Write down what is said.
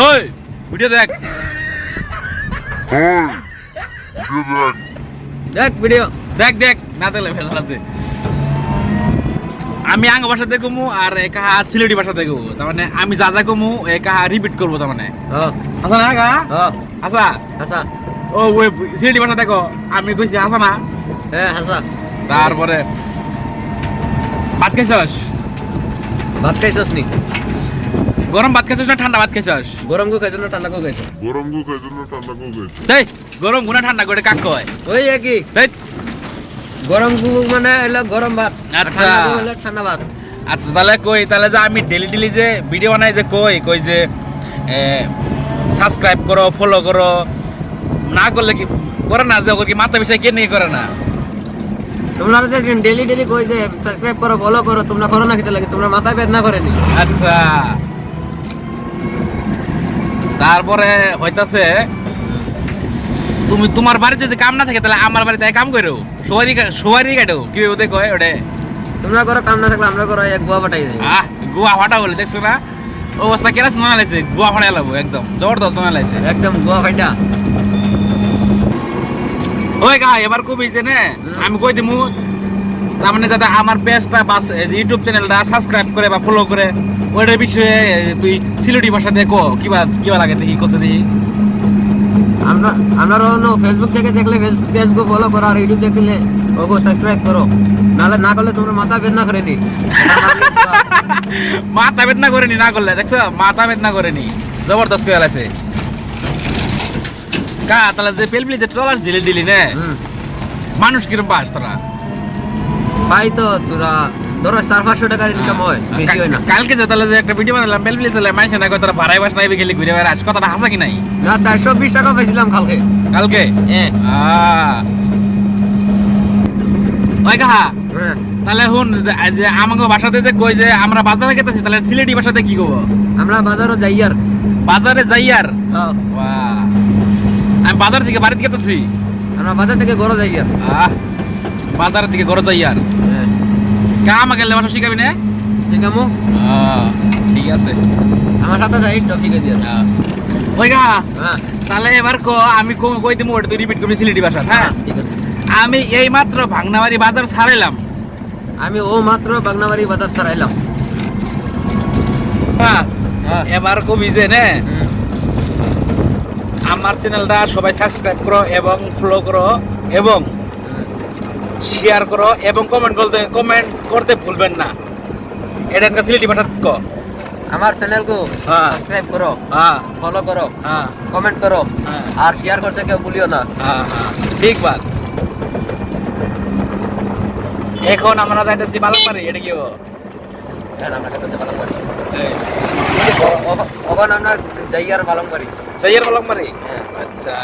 ওই ভিডিও দেখ। দেখ ভিডিও দেখ দেখ না দেখলে ভেজাল আছে। আমি আঙ্গ ভাষা দেখব আর এ কাহা সিলেটি ভাষা দেখব তার মানে আমি যা যা কমু এ কাহা রিপিট করব তার মানে। হ। আসা না কাহা হ। আসা হাসা। ও ওই সিলেটি ভাষা দেখো আমি কইছি আসা না। হ্যাঁ হাসা। তারপরে ভাত খাইছস? ভাত খাইছস নি? গরম ভাত খাইছস না ঠান্ডা ভাত খাইছস গরম গো খাইছো না ঠান্ডা গো খাইছো? গরম গো খাইছো না ঠান্ডা গো খাইছো? দেই গরম গুনা ঠান্ডা করে কাক কয়? ওই একই। দেই। গরম গু মানে হলো গরম ভাত। আচ্ছা। ঠান্ডা গু হলো ঠান্ডা ভাত। আচ্ছা তাহলে কই তাহলে যে আমি ডেলি ডেলি যে ভিডিও বানাই যে কই কই যে সাবস্ক্রাইব করো ফলো করো না করলে কি করে না যে ওকে কি মাথা বিষয় কে নিয়ে করে না? তোমরা যে ডেলি ডেলি কই যে সাবস্ক্রাইব করো ফলো করো তোমরা করো না খেতে লাগে তোমরা মাথা বেদনা করেনি আচ্ছা। তারপরে হইতাছে তুমি তোমার বাড়িতে যদি কাম না থাকে তাহলে আমার বাড়িতে কাম করো। সবারই সবারই কাটো কি ওদের কয় ওটা? তোমরা করো কাম না থাকলে আমরা করো এক গোয়া পাঠাই দেই। আহ গোয়া ফাটা বলে দেখছ না? অবস্থা কেরা শোনা লাগছে গোয়া ফাটা লাগবো একদম। জবরদস্ত শোনা লাগছে। একদম গোয়া ফাইটা। ওই গা এবার কবি যে নে আমি কই দিমু? তার মানে যাতে আমার পেজটা বা ইউটিউব চ্যানেলটা সাবস্ক্রাইব করে বা ফলো করে ওইটার বিষয়ে তুই সিলেটি ভাষা দেখো কিবা কিবা লাগে দেখি কষে দেখি। আমরা আমরা রনো ফেসবুক থেকে দেখলে ফেসবুক ফলো করো আর ইউটিউব দেখলে ওগো সাবস্ক্রাইব করো। নালে না করলে তোমরা মাথা বেদনা করে নি। মাথা বেদনা করেনি না করলে দেখছ? মাথা বেদনা করেনি জবরদস্ত করে আছে কা তাহলে যে পেলপিলি যে চলার ঢিলি ঢিলি নে মানুষ কিরম পাস তোরা? পাই তো তোরা ধরো চার পাঁচশো টাকার ইনকাম হয় বেশি হয় না। কালকে যে তাহলে যে একটা ভিডিও বানালাম পেলপিলি চলে মানুষ না তোরা ভাড়াই বাস নাই গেলি ঘুরে বেড়াস কথাটা হাসা কি নাই? না চারশো বিশ টাকা পেয়েছিলাম কালকে। কালকে? হ্যাঁ ওই কাহা। তাহলে হুন যে- আমাকে বাসাতে যে কই যে আমরা বাজারে গেতেছি তাহলে সিলেটি ভাষাতে কি কব? আমরা বাজারও যাই আর বাজারে যাই আর হ্যাঁ। আমি বাজার থেকে বাড়িতে গেতেছি। আমরা বাজার থেকে গরো যাই আর আহ, বাজার থেকে ঘরে যাই আর। হ্যাঁ। কা আমাকে গেলে ভাষা শিখাবি না? আহ, ঠিক আছে। আমার সাথে যাই টকিকে দিয়ে। ওই গা হ্যাঁ। তাহলে এবার কো আমি কো- কই দিমু ওটা তুই রিপিট করবি সিলেটি ভাষা হ্যাঁ? হ্যাঁ ঠিক আছে। আমি এই মাত্র ভাংনাবাড়ি বাজার ছাড়াইলাম। আমি ও মাত্র বাগনাবাড়ি বাজার ছাড়াইলাম। এবার কবি যে নে। আমার চ্যানেলটা সবাই সাবস্ক্রাইব করো এবং ফলো করো এবং শেয়ার করো এবং কমেন্ট করতে কমেন্ট করতে ভুলবেন না। এটা একটা সিলেটি ভাষা ক। আমার চ্যানেল কো সাবস্ক্রাইব করো হ্যাঁ। ফলো করো হ্যাঁ। কমেন্ট করো হ্যাঁ। আর শেয়ার করতে কেউ ভুলিও না। হ্যাঁ হ্যাঁ। ঠিক বাত। এখন আমরা যাইতেছি বালকবাড়ি এটা কি হব? হ্যাঁ, আমরা কাছে পালন করি ওখানে আমরা পালন করি যাইয়ার বালকবাড়ি হ্যাঁ। আচ্ছা।